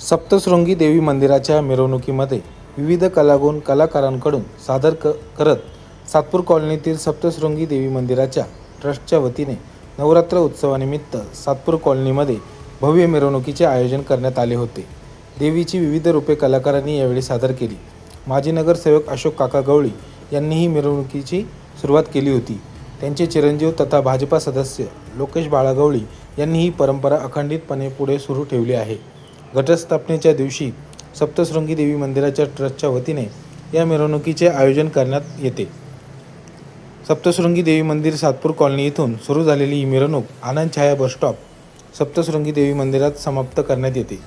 सप्तशृंगी देवी मंदिराच्या मिरवणुकीमध्ये विविध कलागुण कलाकारांकडून सादर क करत सातपूर कॉलनीतील सप्तशृंगी देवी मंदिराच्या ट्रस्टच्या वतीने नवरात्र उत्सवानिमित्त सातपूर कॉलनीमध्ये भव्य मिरवणुकीचे आयोजन करण्यात आले होते. देवीची विविध रूपे कलाकारांनी यावेळी सादर केली. माजी नगरसेवक अशोक काका गवळी यांनीही मिरवणुकीची सुरुवात केली होती. त्यांचे चिरंजीव तथा भाजपा सदस्य लोकेश बाळागवळी यांनी ही परंपरा अखंडितपणे पुढे सुरू ठेवली आहे. घटस्थापनेच्या दिवशी सप्तशृंगी देवी मंदिराच्या ट्रस्टच्या वतीने या मिरवणुकीचे आयोजन करण्यात येते. सप्तशृंगी देवी मंदिर सातपूर कॉलनी इथून सुरू झालेली ही मिरवणूक आनंद छाया बसस्टॉप सप्तशृंगी देवी मंदिरात समाप्त करण्यात येते.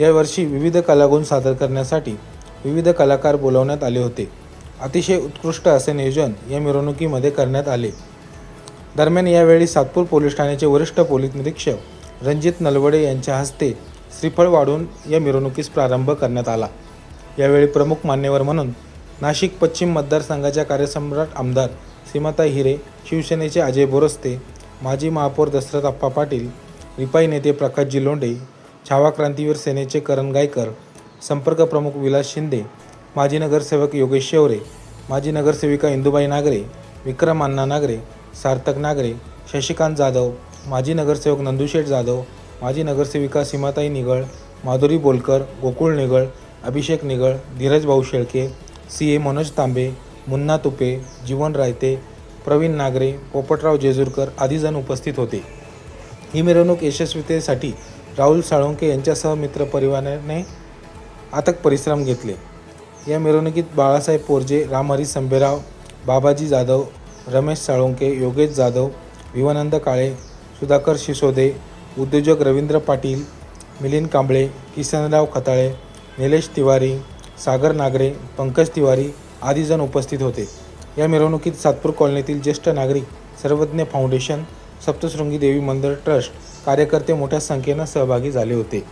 यावर्षी विविध कलागुण सादर करण्यासाठी विविध कलाकार बोलावण्यात आले होते. अतिशय उत्कृष्ट असे नियोजन या मिरवणुकीमध्ये करण्यात आले. दरम्यान यावेळी सातपूर पोलीस ठाण्याचे वरिष्ठ पोलीस निरीक्षक रणजित नलवडे यांच्या हस्ते श्रीफळ वाढून या मिरवणुकीस प्रारंभ करण्यात आला. यावेळी प्रमुख मान्यवर म्हणून नाशिक पश्चिम मतदारसंघाच्या कार्यसम्राट आमदार सीमाताई हिरे शिवसेनेचे अजय बोरस्ते माजी महापौर दशरथ अप्पा पाटील रिपाई नेते प्रकाशजी लोंढे छावा क्रांतीवीर सेनेचे करण गायकर संपर्क प्रमुख विलास शिंदे माजी नगरसेवक योगेश शेवरे माजी नगरसेविका इंदुबाई नागरे विक्रम अण्णा नागरे सार्थक नागरे शशिकांत जाधव माजी नगरसेवक नंदुशेठ जाधव माजी नगरसेविका सीमाताई निगळ माधुरी बोलकर गोकुळ निगळ अभिषेक निगळ धीरज भाऊ शेळके सी ए मनोज तांबे मुन्ना तुपे जीवन रायते प्रवीण नागरे पोपटराव जेजूरकर आदीजण उपस्थित होते. ही मिरवणूक यशस्वीतेसाठी राहुल साळुंके यांच्यासह मित्रपरिवाराने अथक परिश्रम घेतले. या मिरवणुकीत बाळासाहेब पोरजे रामहरी संभेराव बाबाजी जाधव रमेश साळुंके योगेश जाधव विवानंद काळे सुधाकर शिसोदे उद्योजक रवींद्र पाटील मिलिंद कांबळे किसनराव खताळे निलेश तिवारी सागर नागरे पंकज तिवारी आदी जण उपस्थित होते. या मिरवणुकीत सातपूर कॉलनीतील ज्येष्ठ नागरिक सर्वज्ञ फाउंडेशन सप्तशृंगी देवी मंदिर ट्रस्ट कार्यकर्ते मोठ्या संख्येनं सहभागी झाले होते.